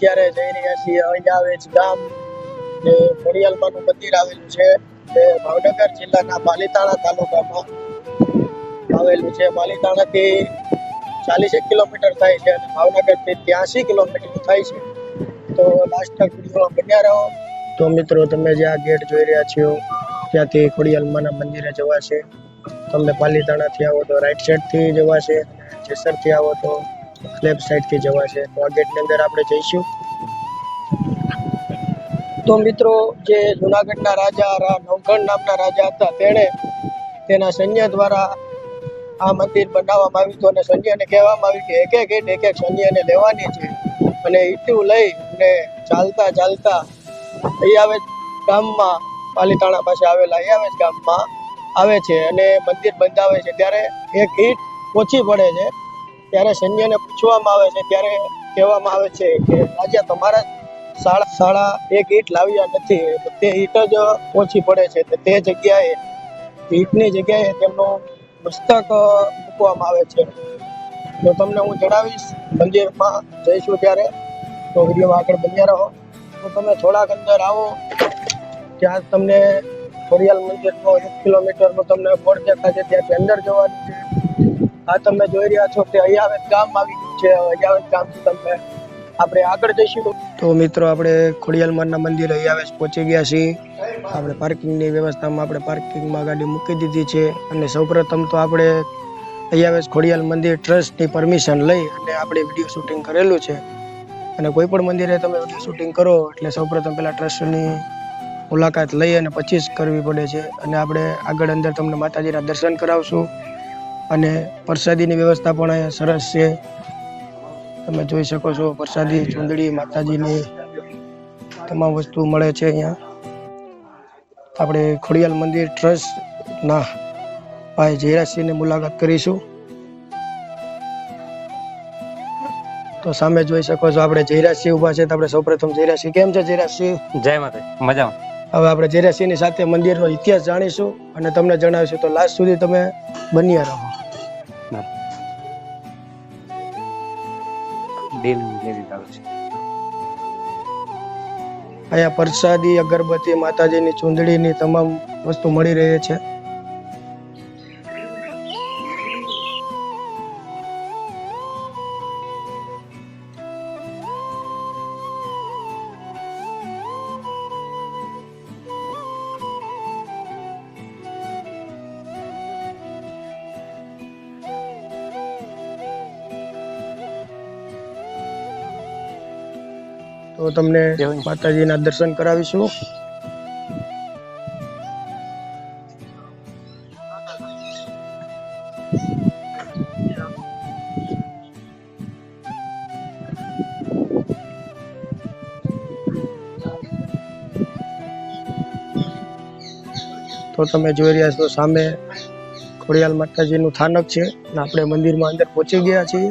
અત્યારે જઈ રહ્યા છીએ અજાવેજ ગામ. જે ખોડિયાલમાનું મંદિર આવેલું છે. તે ભાવનગર જિલ્લાના પાલીતાણા તાલુકામાં આવેલું છે. પાલીતાણાથી ચાલીસેક કિલોમીટર થાય છે અને ભાવનગરથી ત્યાંસી કિલોમીટર થાય છે. તો લાસ્ટ તક વિડીયોમાં બન્યા રહો. તો મિત્રો, તમે જે આ ગેટ જોઈ રહ્યા છો, ત્યાંથી ખોડિયાલમાના મંદિરે જવાશે. તમને પાલીતાણાથી આવો તો રાઈટ સાઈડથી જવાશે. અને જેસરથી આવો તો લેફ્ટ સાઈડથી જવાશે તો આ ગેટની અંદર આપણે જઈશું. તો મિત્રો, જે જુનાગઢના રાજા નવઘણ નામના રાજા હતા, તેણે તેના સૈન્ય દ્વારા આ મંદિર બનાવવામાં આવ્યું હતું અને સૈન્યને કહેવામાં આવ્યું કે એક એક ઈંટ એક એક સૈન્યને લેવાની છે. અને ઈટું લઈ અને ચાલતા ચાલતા અયાવેજ ગામમાં, પાલીતાણા પાસે આવેલા અયાવેજ ગામમાં આવે છે અને મંદિર બંધાવે છે. ત્યારે એક ઈંટ ઓછી પડે છે. ત્યારે સૈન્યને પૂછવામાં આવે છે, ત્યારે કહેવામાં આવે છે કે, રાજા, તમારા શાળા શાળા એક ઈટ લાવ્યા નથી, તે ઈટ જ ઓછી પડે છે. તો જગ્યાએ, ઈટની જગ્યાએ તેમનું મસ્તક મૂકવામાં આવે છે. તો તમને હું જણાવીશ, મંદિરમાં જઈશું ત્યારે. તો વિડીયોમાં આગળ બન્યા રહો. તો તમે થોડાક અંદર આવો, ત્યાં તમને ખોડિયાલ મંદિરનો એક કિલોમીટરનો તમને બોર્ડ દેખાશે ત્યાંથી અંદર જવાનું છે. આ તમે જોઈ રહ્યા છો કે અયાવેદ ગામ આવી ગયું છે અયાવેદ ગામથી તમે આપણે આગળ જઈશું. તો મિત્રો, આપણે ખોડિયાલમાના મંદિર અયાવેશ પહોંચી ગયા છીએ. આપણે પાર્કિંગની વ્યવસ્થામાં આપણે પાર્કિંગમાં ગાડી મૂકી દીધી છે અને સૌપ્રથમ તો આપણે અયાવેશ ખોડિયાલ મંદિર ટ્રસ્ટની પરમિશન લઈ અને આપણે વીડિયો શૂટિંગ કરેલું છે. અને કોઈ પણ મંદિરે તમે વીડિયો શૂટિંગ કરો એટલે સૌપ્રથમ પહેલાં ટ્રસ્ટની મુલાકાત લઈ અને જ કરવી પડે છે. અને આપણે આગળ અંદર તમને માતાજીના દર્શન કરાવશું. અને પ્રસાદીની વ્યવસ્થા પણ અહીંયા સરસ છે. તમે જોઈ શકો છો, પ્રસાદી, ચૂંદડી, માતાજીની તમામ વસ્તુ મળે છે અહીંયા. આપણે ખોડિયાલ મંદિર ટ્રસ્ટના ભાઈ જયરાજસિંહની મુલાકાત કરીશું. તો સામે જોઈ શકો છો, આપણે જયરાજસિંહ ઊભા છે. તો આપણે સૌપ્રથમ જયરાજસિંહ, કેમ છે જયરાજસિંહ? જય માતા મજામાં. હવે આપણે ઝેરાસિંહની સાથે મંદિરનો ઇતિહાસ જાણીશું અને તમને જણાવીશું તો લાસ્ટ સુધી તમે બન્યા રહો. અહીંયા પ્રસાદી અગરબત્તી માતાજીની ચૂંદડીની તમામ વસ્તુ મળી રહે છે. તો તમને માતાજીના દર્શન કરાવીશું. તો તમે જોઈ રહ્યા છો સામે ખોડિયાલ માતાજીનું થાનક છે. અને આપણે મંદિરમાં અંદર પહોંચી ગયા છીએ.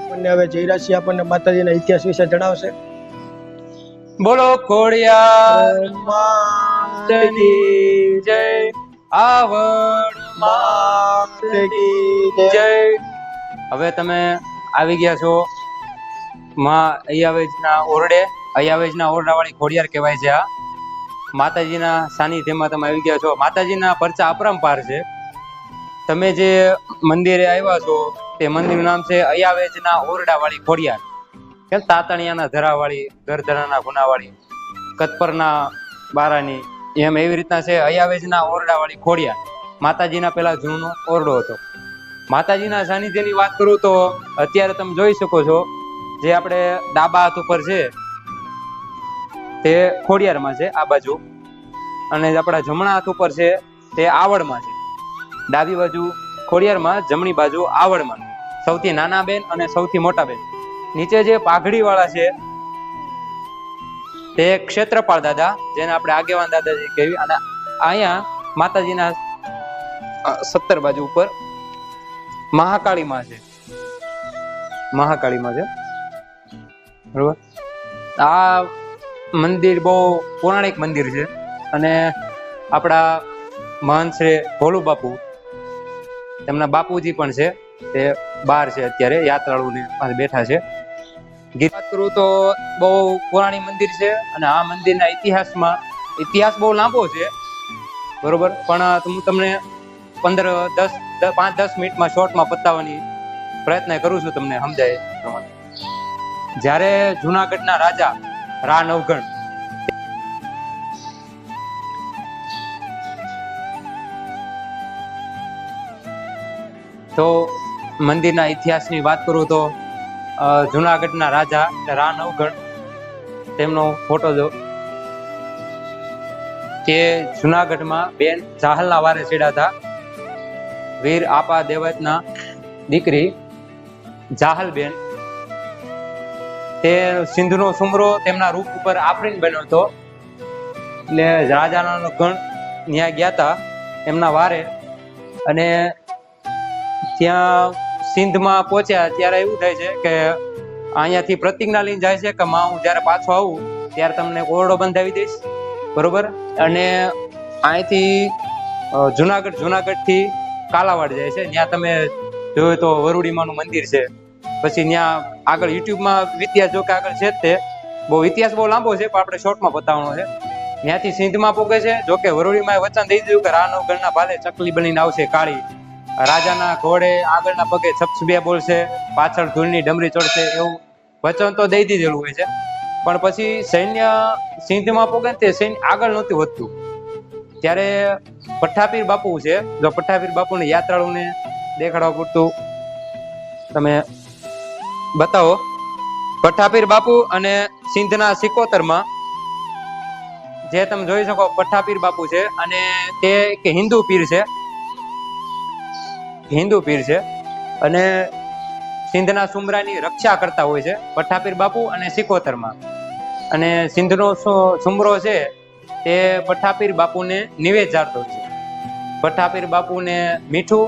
આપણને હવે જયરાશી આપણને માતાજીના ઇતિહાસ વિશે જણાવશે. બોલો ખોડિયાર જય આવડ જય. હવે તમે આવી ગયા છો માં અયાવેજના ઓરડે. અયાવેજના ઓરડાવાળી ખોડિયાર કહેવાય છે આ. માતાજીના સાનિધ્યમાં તમે આવી ગયા છો. માતાજીના પરચા અપરંપાર છે. તમે જે મંદિરે આવ્યા છો, તે મંદિરનું નામ છે અયાવેજના ઓરડાવાળી ખોડિયાર. કેમ તાતણિયાના ધરાવાળી, ગરધરાના ગુનાવાળી, કતપરના બારાની, એમ એવી રીતના છે અયાવેજના ઓરડાવાળી ખોડિયાર. માતાજીના પેલા જૂનો ઓરડો હતો. માતાજીના સાનિધ્યની વાત કરું તો અત્યારે તમે જોઈ શકો છો, જે આપણે ડાબા હાથ ઉપર છે તે ખોડિયારમાં છે, આ બાજુ. અને આપણા જમણા હાથ ઉપર છે, તે આવડમાં છે. ડાબી બાજુ ખોડિયારમાં, જમણી બાજુ આવડમાં સૌથી નાના બેન અને સૌથી મોટા બેન. નીચે જે પાઘડી વાળા છે, તે ક્ષેત્રપાળ દાદા, જેને આપણે આગેવાન દાદાજી કહેવી. અને અહીંયા માતાજીના સત્તર બાજુ ઉપર મહાકાળીમાં છે. મહાકાળીમાં છે. બરોબર? આ મંદિર બહુ પૌરાણિક મંદિર છે. અને આપણા મહાન શ્રી ભોલુ બાપુ, તેમના બાપુજી પણ છે. તે બહાર છે અત્યારે, યાત્રાળુની પાસે બેઠા છે. ગીત કરું તો બહુ પુરાણી મંદિર છે અને આ મંદિરના ઇતિહાસમાં ઇતિહાસ બહુ લાંબો છે. બરોબર? પણ હું તમને પંદર, દસ પાંચ, દસ મિનિટમાં શોર્ટમાં પતાવવાની પ્રયત્ન કરું છું તમને સમજાય પ્રમાણે. જ્યારે જુનાગઢના રાજા રા નવગણ તો મંદિરના ઇતિહાસની વાત કરું તો જુનાગઢના રાજા રાન રા નવગણ તેમનો ફોટો જો કે જુનાગઢમાં બેન જાહલના વારે ચડ્યા હતા. વીર આપા દેવતના દીકરી જાહલબેન તે સિંધનો સુમરો તેમના રૂપ ઉપર આફરીન બન્યો હતો. એટલે રાજાના ગણ ત્યાં ગયા હતા એમના વારે. અને ત્યાં સિંધમાં પહોંચ્યા ત્યારે એવું થાય છે કે અહીંયાથી પ્રતિજ્ઞા લઈને જાય છે કે માં, હું જ્યારે પાછો આવું ત્યારે તમને ઓરડો બંધાવી દઈશ. બરોબર? અને અહીંથી જુનાગઢ જુનાગઢથી કાલાવાડ જાય છે. ત્યાં તમે જોયું તો વરુડીમાનું મંદિર છે. પછી ત્યાં આગળ યુટ્યુબમાં ઇતિહાસ જો કે આગળ છે તે. બહુ ઇતિહાસ બહુ લાંબો છે, પણ આપણે શોર્ટમાં બતાવવાનો છે. ત્યાંથી સિંધમાં પોગે છે જો કે વરુડીમાં વચન દઈ દીધું કે રાનો ગણના ભાલે ચકલી બનીને આવશે કાળી. રાજાના ઘોડે આગળના પગે છપછબે બોલશે, પાછળ ધૂળની ડમરી ચડશે એવું વચન તો દઈ દીધેલું હોય છે. પણ પછી સૈન્ય સિંધમાં પોગે તે સૈન્ય આગળ નહોતું વધતું. ત્યારે પઠ્ઠાપીર બાપુ છે, જો પઠ્ઠાપીર બાપુને યાત્રાળુને દેખાડવા પૂરતું, તમે બતાવો. પઠાપીર બાપુ અને સિંધના સિકોતરમાં, જે તમે જોઈ શકો પઠ્ઠાપીર બાપુ છે અને તે એક હિન્દુ પીર છે. હિન્દુ પીર છે અને સિંધના સુમરાની રક્ષા કરતા હોય છે પઠ્ઠાપીર બાપુ અને સિકોતરમાં. અને સિંધનો સુમરો છે તે પઠાપીર બાપુને નિવેદ જાળતો છે. પઠાપીર બાપુને મીઠું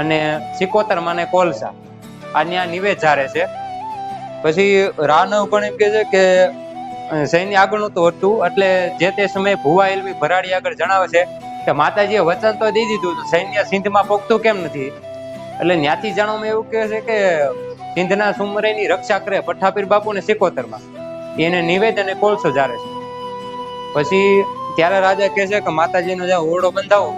અને સિકોતરમાં ને કોલસા આ નિવેદ જારે છે. પછી રાનવ પણ એમ કે છે કે સૈન્ય આગળ તો હતું, એટલે જે તે સમયે ભુવા એલવી ભરાડી આગળ જણાવે છે કે માતાજીએ વચન તો દઈ દીધું, તો સૈન્ય સિંધમાં પોગતું કેમ નથી? એટલે ત્યાંથી જાણવામાં એવું કહે છે કે, સિંધના સુમરેની રક્ષા કરે પઠાપીર બાપુ ને સિકોતરમાં. એને નિવેદન અને કોલસો જારે છે. પછી ત્યારે રાજા કહે છે કે, માતાજીનો જ્યાં ઓરડો બંધાવો,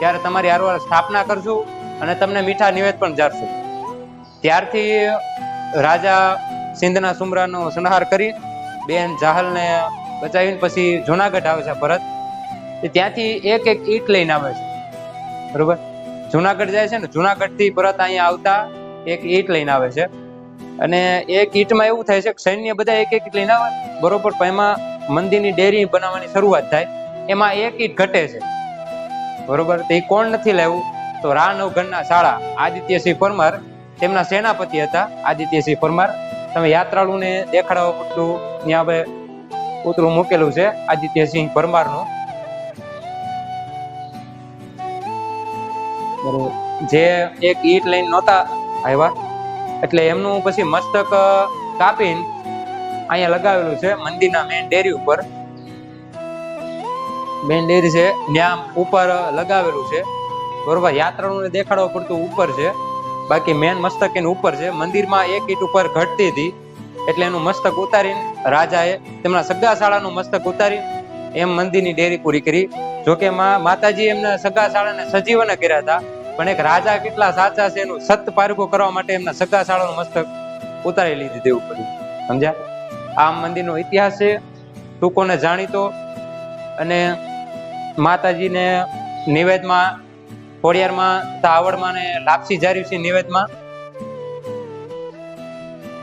ત્યારે તમારી હારવાર સ્થાપના કરશું અને તમને મીઠા નિવેદ પણ જારશું. ત્યારથી રાજા સિંધના સુમરાનો સંહાર કરી બેન જાહલને બચાવીને પછી જુનાગઢ આવે છે ભરત ત્યાંથી એક એક ઈટ લઈને આવે છે. બરોબર? જુનાગઢ જાય છે ને, જુનાગઢથી ભરત અહીંયા આવતા એક ઈટ લઈને આવે છે. અને એક ઈટમાં એવું થાય છે કે સૈન્ય બધા એક એક ઈટ લઈને આવે, બરોબર? પણ એમાં મંદિરની ડેરી બનાવવાની શરૂઆત થાય. એમાં એક ઈટ ઘટે છે. બરોબર? એ કોણ નથી લેવું તો રાનવગણના શાળા આદિત્યસિંહ પરમાર તેમના સેનાપતિ હતા આદિત્યસિંહ પરમાર. તમે યાત્રાળુને દેખાડવા પૂરતું ત્યાં હવે પૂતળું મૂકેલું છે આદિત્યસિંહ પરમારનું. જે એક ઈટ લઈને નહોતા આવ્યા, એટલે એમનું પછી મસ્તક કાપીને અહીંયા લગાવેલું છે, મંદિરના મેન ડેરી ઉપર. મેન ડેરી છે, ત્યાં ઉપર લગાવેલું છે. બરોબર, યાત્રાળુને દેખાડવા પડતું ઉપર છે. બાકી મેન મસ્તક એનું ઉપર છે. મંદિરમાં એક ઈટ ઉપર ઘટતી હતી. એટલે એનું મસ્તક ઉતારીને રાજાએ તેમના સગા શાળાનું મસ્તક ઉતારી એમ મંદિરની ડેરી પૂરી કરી. જોકે માતાજી એમના સગાશાળાને સજીવન કર્યા હતા. પણ એક રાજા કેટલા સાચા છે એનું સત પારખું કરવા માટે એમના સગા શાળાનું મસ્તક ઉતારી લીધી દેવું પડ્યું. સમજ્યા? આ મંદિરનો ઇતિહાસ છે. ટૂંકોને જાણીતો. અને માતાજીને નિવેદમાં ખોડિયારમાં, તાવડમાં ને લાપસી જાર્યું છે નિવેદમાં.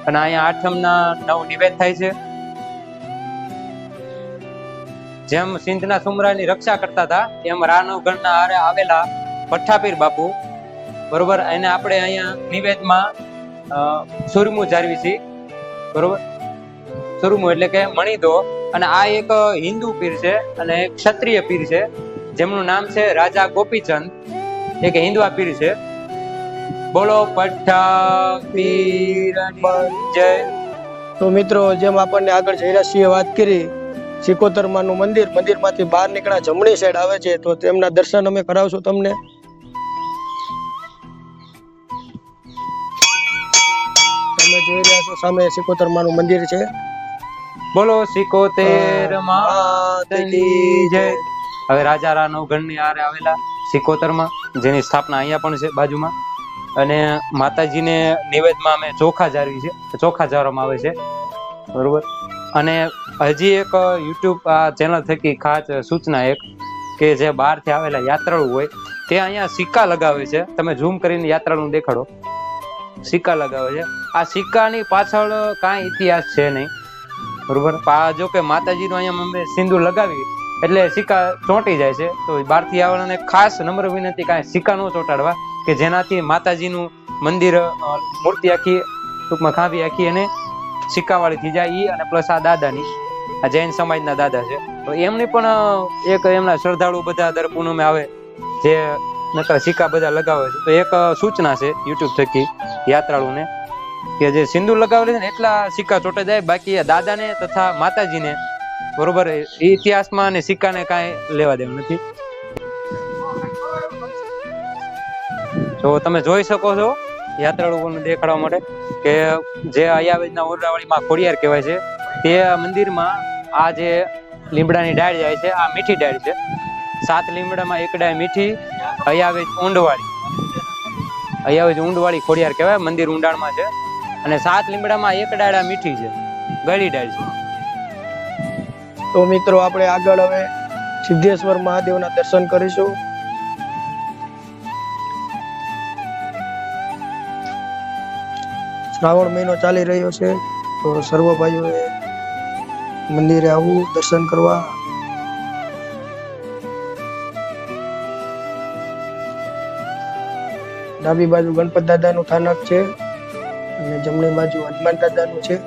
અને અહીંયા આઠમના નવ નિવેદ થાય છે. જેમ સિંધના સુમરાની રક્ષા કરતા હતા એમ રાનવ ગણના હારે આવેલા પઠ્ઠાપીર બાપુ. બરોબર, એને આપણે અહીંયા નિવેદમાં સુરમુ જાળવી છે બરોબર? સુરમુ એટલે કે મણિદો. અને આ એક હિન્દુ પીર છે અને એક ક્ષત્રિય પીર છે. જેમનું નામ છે રાજા ગોપીચંદ. એક હિન્દવા પીર છે? બોલો પઠ્ઠા પીર જય. તો મિત્રો જેમ આપણને આગળ જયરાજસિંહે વાત કરી સિકોતરમાનું મંદિર મંદિરમાંથી બહાર નીકળ્યા જમણી સાઈડ આવે છે તો તેમના દર્શન અમે કરાવશું તમને. તમે જોઈ રહ્યા છો સામે સિકોતરમાનું મંદિર છે. બોલો સિકોતેર માતની જય. હવે રાજા રા નવઘણની આરે આવેલા સિકોતરમાં, જેની સ્થાપના અહીંયા પણ છે બાજુમાં. અને માતાજીને નિવેદમાં અમે ચોખા જાળવી છે, ચોખા જાળવામાં આવે છે. બરોબર? અને હજી એક યુટ્યુબ આ ચેનલ થકી ખાસ સૂચના એક કે જે બહારથી આવેલા યાત્રાળુ હોય, તે અહીંયા સિક્કા લગાવે છે. તમે ઝૂમ કરીને યાત્રાળુ દેખાડો. સિક્કા લગાવે છે. આ સિક્કાની પાછળ કાંઈ ઇતિહાસ છે નહીં. બરોબર? જો કે માતાજીનું અહીંયા અમે સિંદૂર લગાવી એટલે સિક્કા ચોંટી જાય છે. તો બહારથી આવવાને ખાસ નમ્ર વિનંતી કાંઈ સિક્કા ન ચોંટાડવા, કે જેનાથી માતાજીનું મંદિર મૂર્તિ આખી, ટૂંકમાં ખાંભી આખી અને સિક્કાવાળી થઈ જાય એ અને પ્લસ આ દાદાની, આ જૈન સમાજના દાદા છે. તો એમની પણ એક એમના શ્રદ્ધાળુ બધા દર પૂનમે આવે, જે નકર સિક્કા બધા લગાવે છે. તો એક સૂચના છે યુટ્યુબ થકી યાત્રાળુને, કે જે સિંદૂર લગાવેલી છે ને એટલા સિક્કા ચોંટે જાય. બાકી દાદાને તથા માતાજીને બરોબર? ઇતિહાસમાં અને સિક્કાને કાંઈ લેવા દેવું નથી. તો તમે જોઈ શકો છો યાત્રાળુઓને દેખાડવા માટે કે જે અયાવેજના ઓરડાવાળીમાં ખોડિયાર કહેવાય છે, તે મંદિરમાં આ જે લીમડાની ડાળ જાય છે, આ મીઠી ડાળ છે. સાત લીમડામાં એક ડાળ મીઠી, અયાવેજ ઊંડવાળી. અયાવેજ ઊંડવાળી ખોડિયાર કહેવાય, મંદિર ઊંડાણમાં છે. અને સાત લીમડામાં એક ડાળા મીઠી છે, ગળી ડાળ છે. તો મિત્રો, આપણે આગળ હવે સિદ્ધેશ્વર મહાદેવના દર્શન કરીશું. શ્રાવણ મહિનો ચાલી રહ્યો છે, તો સર્વ ભાઈઓએ મંદિરે આવવું દર્શન કરવા ડાબી બાજુ ગણપત દાદાનું સ્થાનક છે, અને જમણી બાજુ હનુમાન દાદાનું છે.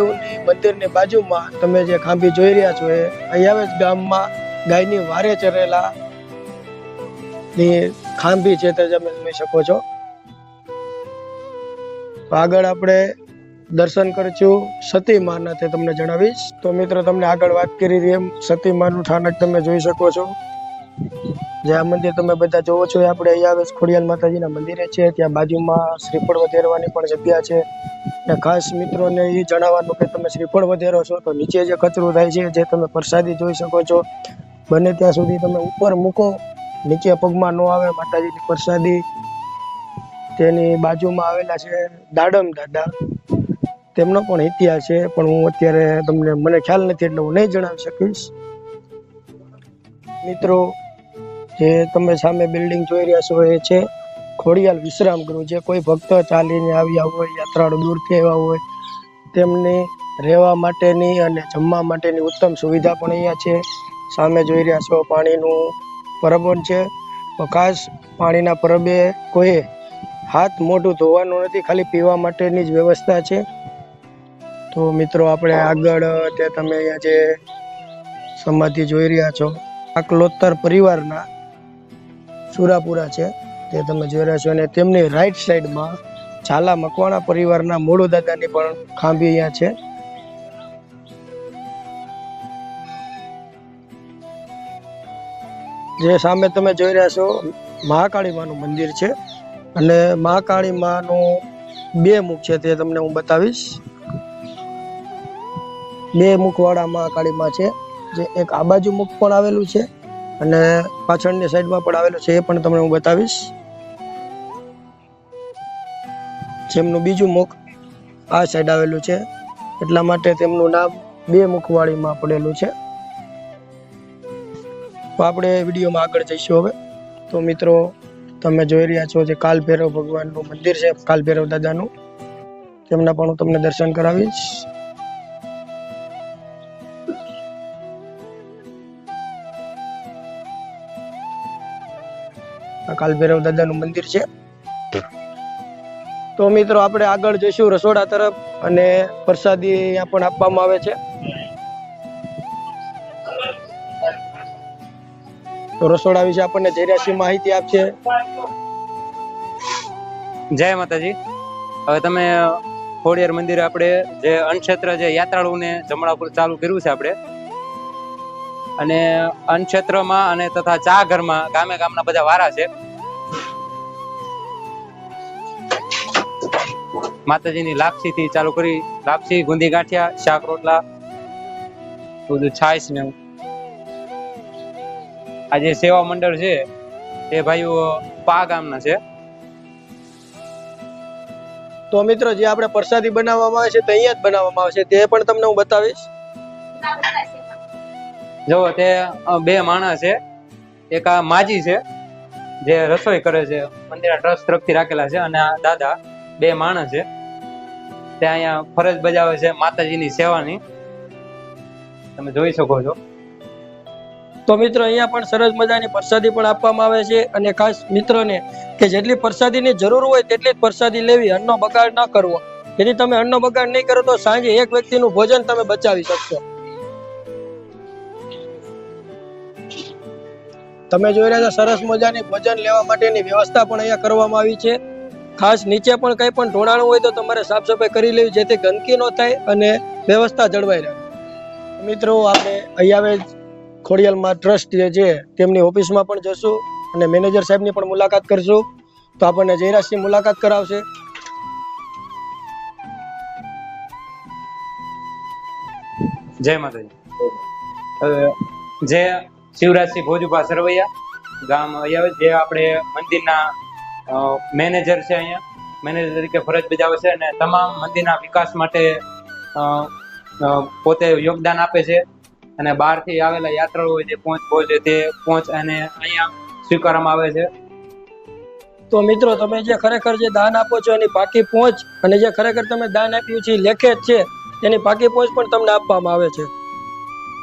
મહાદેવની મંદિરની બાજુમાં તમે જે ખાંભી જોઈ રહ્યા છો એ અયાવેજ ગામમાં ગાયની વારે ચરેલા ની ખાંભી છે તે તમે જોઈ શકો છો. આગળ આપણે દર્શન કરશું સતી માના તે તમને જણાવીશ. તો મિત્રો, તમને આગળ વાત કરી એમ, સતી માનું સ્થાનક તમે જોઈ શકો છો. જે આ મંદિર તમે બધા જોવો છો એ આપણે અયાવેજ ખોડિયાલ માતાજીના મંદિરે છે. ત્યાં બાજુમાં શ્રીફળ વધેરવાની પણ જગ્યા છે. અને ખાસ મિત્રોને એ જણાવવાનું કે તમે શ્રીફળ વધેરો છો તો નીચે જે કચરો થાય છે, જે તમે પ્રસાદી જોઈ શકો છો, બને ત્યાં સુધી તમે ઉપર મૂકો. નીચે પગમાં ન આવે માતાજીની પ્રસાદી. તેની બાજુમાં આવેલા છે દાડમ દાદા. તેમનો પણ ઇતિહાસ છે, પણ હું અત્યારે તમને, મને ખ્યાલ નથી એટલે હું નહીં જણાવી શકીશ. મિત્રો જે તમે સામે બિલ્ડિંગ જોઈ રહ્યા છો એ છે ખોડિયાલ વિશ્રામ ગૃહ. જે કોઈ ભક્ત ચાલીને આવ્યા હોય, યાત્રાળુ દૂરથી આવ્યા હોય, તેમની રહેવા માટેની અને જમવા માટેની ઉત્તમ સુવિધા પણ અહીંયા છે. સામે જોઈ રહ્યા છો પાણીનું પરબણ છે. ખાસ પાણીના પરબે કોઈ હાથ મોઢું ધોવાનું નથી, ખાલી પીવા માટેની જ વ્યવસ્થા છે. તો મિત્રો, આપણે આગળ તે તમે અહીંયા જે સમાધિ જોઈ રહ્યા છો. આકલોતર પરિવારના સુરાપુરા છે, તે તમે જોઈ રહ્યા છો. અને તેમની રાઈટ સાઈડમાં ઝાલા મકવાણા પરિવારના મોડુ દાદાની પણ ખાંભી અહીંયા છે. જે સામે તમે જોઈ રહ્યા છો મહાકાળી માનું મંદિર છે. અને મહાકાળી માનું બે મુખ છે તે તમને હું બતાવીશ. બે મુખવાળા મહાકાળી માં છે. જે એક આ બાજુ મુખ પણ આવેલું છે. અને પાછળની સાઈડમાં પણ આવેલું છે એ પણ તમને હું બતાવીશ. જેમનું બીજું મુખ આ સાઈડ આવેલું છે, એટલા માટે તેમનું નામ બે મુખવાળીમાં પડેલું છે. તો આપણે વિડીયોમાં આગળ જઈશું હવે. તો મિત્રો, તમે જોઈ રહ્યા છો જે કાલ ભૈરવ ભગવાનનું મંદિર છે કાલ ભૈરવ દાદાનું. તેમના પણ હું તમને દર્શન કરાવીશ. આ કાલ ભૈરવ દાદાનું મંદિર છે. તો મિત્રો આપણે આગળ જઈશું રસોડા તરફ અને પ્રસાદી અહીંયા પણ આપવામાં આવે છે. તો રસોડા વિશે આપણને જયરાજસિંહ માહિતી આપશે. જય માતાજી. હવે તમે ખોડિયાર મંદિરે આપણે જે અન્નક્ષેત્ર જે યાત્રાળુને જમણાપુર ચાલુ કર્યું છે આપણે અને અન્નક્ષેત્રમાં અને તથા ચા ઘરમાં ગામે ગામના બધા વારા છે. માતાજીની લાપસી થી ચાલુ કરી લાપસી ગુંદી ગાંઠિયા શાક રોટલા બધું છાશ ને. આ જે સેવા મંડળ છે એ ભાઈઓ પા ગામના છે. તો મિત્રો જે આપણે પ્રસાદી બનાવવામાં આવે છે તે અહીંયા જ બનાવવામાં આવે છે તે પણ તમને હું બતાવીશ. જો તે બે માણસ છે. એક આ માજી છે જે રસોઈ કરે છે મંદિરના ટ્રસ્ટ તરફથી રાખેલા છે અને આ દાદા બે માણસ છે. તે અહીંયા ફરજ બજાવે છે માતાજીની સેવાની. તમે જોઈ શકો છો. તો મિત્રો, અહીંયા પણ સરસ મજાની પ્રસાદી પણ આપવામાં આવે છે અને ખાસ મિત્રોને કે જેટલી પ્રસાદીની જરૂર હોય તેટલી જ પ્રસાદી લેવી, અન્નનો બગાડ ન કરવો. જેથી તમે અન્નનો બગાડ નહીં કરો તો સાંજે એક વ્યક્તિનું ભોજન તમે બચાવી શકશો. તમે જોઈ રહ્યા છો સરસ મજાની ભોજન લેવા માટેની વ્યવસ્થા પણ અહીંયા કરવામાં આવી છે. ખાસ નીચે પણ કંઈ પણ ઢોળાણું હોય તો તમારે સાફ સફાઈ કરી લેવી, જેથી ગંદકી ન થાય અને વ્યવસ્થા જળવાઈ રહે. મિત્રો, આપણે અહીંયા ખોડિયાલમાં ટ્રસ્ટ જે છે, તેમની ઓફિસમાં પણ જશું અને મેનેજર સાહેબની પણ મુલાકાત કરશું. તો આપણને જયરાજસિંહ મુલાકાત કરાવશે. જય માતાજી. જે શિવરાજસિંહ ભોજુભા સરવૈયા ગામ અહીંયા જે આપણે મંદિરના મેનેજર છે અહીંયા. મેનેજર તરીકે ફરજ બજાવે છે અને તમામ મંદિરના વિકાસ માટે પોતે યોગદાન આપે છે. અને બહારથી આવેલા યાત્રાળુઓ જે પહોંચ પહોંચે તે પહોંચ અને અહીંયા સ્વીકારવામાં આવે છે. તો મિત્રો, તમે જે ખરેખર જે દાન આપો છો એની પાકી પહોંચ અને જે ખરેખર તમે દાન આપ્યું છે લેખે છે, એની પાકી પહોંચ પણ તમને આપવામાં આવે છે.